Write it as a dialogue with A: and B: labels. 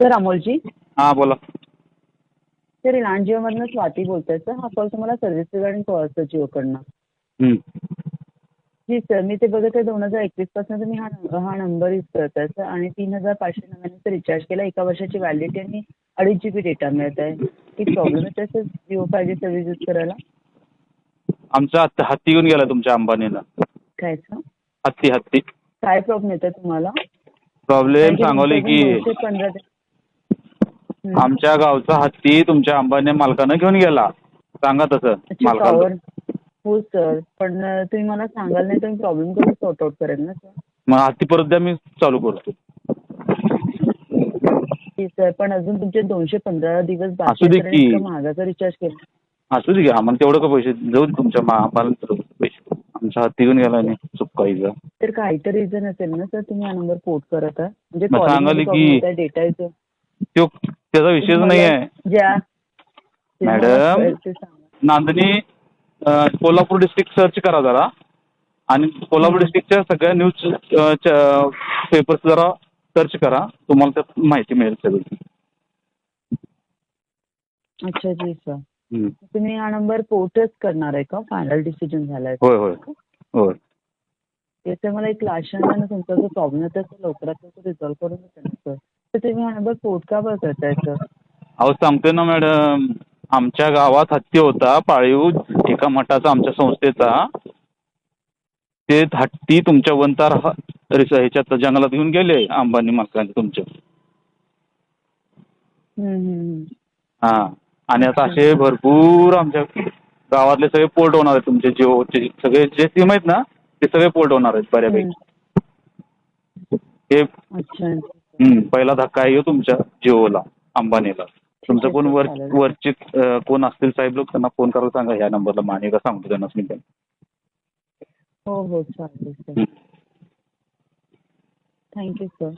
A: Sir Amolji?
B: हां बोला.
A: Sir Reliance जिओमधनं Swati बोलतोय सर. हा कॉल तुम्हाला सर्व्हिस रिगार्डिंग कॉल सर जिओकडनं. जी सर मी ते बघत आहे दोन हजार एकवीसपासून तुम्ही हा हा नंबर यूज करताय सर आणि तीन हजार पाचशे नव्याण्णवचा रिचार्ज केला. एका वर्षाची व्हॅलिडिटी आणि अडीच जी बी डेटा मिळत आहे. काही प्रॉब्लेम येत आहे सर जिओ फाय जी सर्व्हिस यूज करायला?
B: आमचा हत्ती हत्ती घेऊन गेला तुमच्या अंबानीनं
A: काय सर?
B: हत्ती हत्ती.
A: काय प्रॉब्लेम येत आहे तुम्हाला?
B: प्रॉब्लेम सांगवले की
A: पंधरा.
B: आमच्या गावचा हत्ती तुमच्या अंबानी मालकानं घेऊन गेला. सांगा तसं मालकाला
A: पॉवर हो सर पण तुम्ही मला सांगाल नाही तर मी प्रॉब्लेम करून सॉर्ट आउट करेन ना सर
B: मग हत्ती परत द्या मी चालू करतो.
A: की सर पण अजून तुमचे दोनशे पंधरा दिवस
B: असू
A: बाकी
B: दे
A: आहेत, तर
B: की.
A: इतका महागाचा रिचार्ज केला.
B: असू दे की आम्हाला तेवढं का पैसे जाऊ दे तुमच्या मा आम्हाला पैसे. आमचा हत्ती घेऊन गेला नाही चुकायचं
A: तर काहीतरी रिझन असेल ना सर तुम्ही हा नंबर पोर्ट करत आहे म्हणजे
B: मग सांगाल की-
A: डेटा येतो
B: तो त्याचा विषयच नाही आहे madam. Nandani Kolhapur district search करा जरा. आणि कोल्हापूर डिस्ट्रिक्टच्या सगळ्या न्यूज पेपर्स जरा सर्च करा. तुम्हाला त्यात माहिती मिळेल सगळी
A: अच्छा जी सर. तुम्ही हा नंबर पोर्टच करणार आहे का? फायनल डिसिजन झालाय
B: होय होय. होय.
A: त्याचं मला एक तुमचा जो प्रॉब्लेम होता तो लवकरात लवकर रिझॉल्व्ह करून देते ना सर तर तुम्ही हा पोर्ट का सर
B: अहो सांगतोय ना मॅडम आमच्या गावात हत्ती होता पाळीव एका मठाचा आमच्या संस्थेचा. ते हत्ती तुमच्या वंतार ह- रिस- ह्याच्यात जंगलात घेऊन गेले अंबानी मालकाने तुमच्या
A: हम्म, हम्म, हम्म.
B: हां. आणि आता असे भरपूर आमच्या गावातले सगळे पोर्ट होणार आहेत तुमचे जिओचे सगळे जे सिम आहेत ना ते सगळे पोर्ट होणार आहेत बऱ्यापैकी. हे
A: अच्छा.
B: पहिला धक्का आहे तुमच्या जिओला अंबानीला तुमचं कोण वर
A: चालेल.
B: वरचे अं, कोण असतील साहेब लोक त्यांना फोन करायला सांगा ह्या नंबरला माने का सांगतो त्यांना मी
A: हो हो चालेल सर. Thank you sir